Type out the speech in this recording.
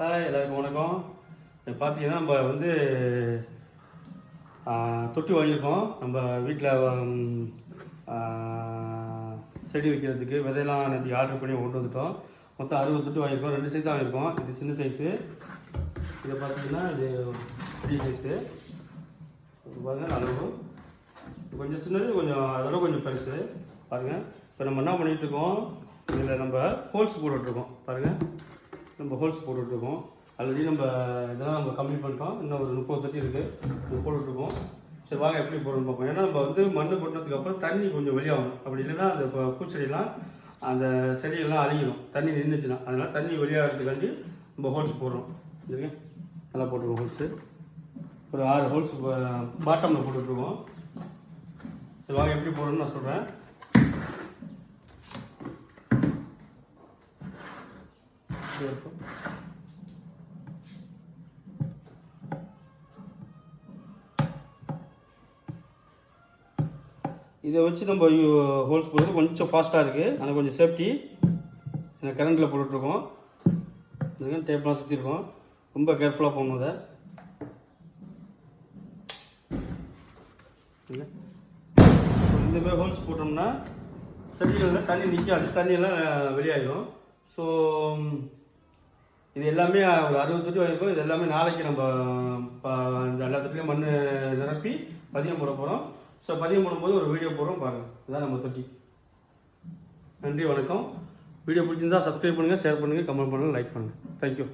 Hi எல்லாருக்கும் வணக்கம். இப்போ பார்த்தீங்கன்னா நம்ம வந்து தொட்டி வாங்கியிருக்கோம். நம்ம வீட்டில் செடி வைக்கிறதுக்கு விதையெல்லாம் நேற்று ஆர்டர் பண்ணி கொண்டு வந்துட்டோம். மொத்தம் அறுபது தொட்டி வாங்கியிருக்கோம். ரெண்டு சைஸ் வாங்கியிருக்கோம். இது சின்ன சைஸு இதை பார்த்தீங்கன்னா இது பெரிய சைஸு பாருங்கள் அளவு. கொஞ்சம் சின்னது கொஞ்சம் அதோட கொஞ்சம் பெருசு. பாருங்கள் இப்போ நம்ம என்ன பண்ணிகிட்ருக்கோம் இதில் நம்ம ஹோல்ஸ் போட்டுட்ருக்கோம் பாருங்கள் நம்ம ஹோல்ஸ் போட்டுட்ருக்கோம். ஆல்ரெடி நம்ம இதெல்லாம் நம்ம கம்மி பண்ணிட்டோம். இன்னும் ஒரு முப்பது தொட்டி இருக்குது போட்டுட்ருக்கோம். சரி வாங்க எப்படி போடணும்னு பார்ப்போம். ஏன்னா நம்ம வந்து மண் கொட்டினதுக்கு தண்ணி கொஞ்சம் வெளியாகணும். அப்படி இல்லைன்னா அந்த இப்போ பூச்செடியெல்லாம் அந்த செடியெல்லாம் அழிகிடும் தண்ணி நின்றுச்சுன்னா அதனால் தண்ணி வெளியாகிறதுக்காண்டி நம்ம ஹோல்ஸ் போடுறோம். சரிங்க? நல்லா போட்டுருவோம் ஹோல்ஸு. ஒரு ஆறு ஹோல்ஸ் பாட்டமில் போட்டுட்ருக்கோம். சரி வாங்க எப்படி போடணும்னு நான் சொல்கிறேன் இதை வச்சு நம்ம ஹோல்ஸ் போடுறது கொஞ்சம் ஃபாஸ்ட்டாக இருக்குது ஆனால் கொஞ்சம் சேஃப்டி கரண்ட்டில் போட்டுட்ருக்கோம். இதுக்கு டேப்லாம் சுற்றிருக்கோம் ரொம்ப கேர்ஃபுல்லாக போகணும் அதை இந்த மாதிரி ஹோல்ஸ் போட்டோம்னா செடிகளில் தண்ணி நிற்காது தண்ணியெல்லாம் வெளியாகிடும் வெளியாயிடும் ஸோ இது எல்லாமே ஒரு அறுபது தொட்டி வாங்கியிருக்கோம். இது எல்லாமே நாளைக்கு நம்ம ப- இந்த எல்லா தொட்டிலையும் மண் நிரப்பி பதியம் போட போகிறோம் ஸோ பதியம் போடும்போது ஒரு வீடியோ போடுறோம். பாருங்கள் இதுதான் நம்ம தொட்டி. நன்றி வணக்கம். வீடியோ பிடிச்சிருந்தா சப்ஸ்கிரைப் பண்ணுங்கள் ஷேர் பண்ணுங்கள் கமெண்ட் பண்ணுங்கள் லைக் பண்ணுங்கள் தேங்க்யூ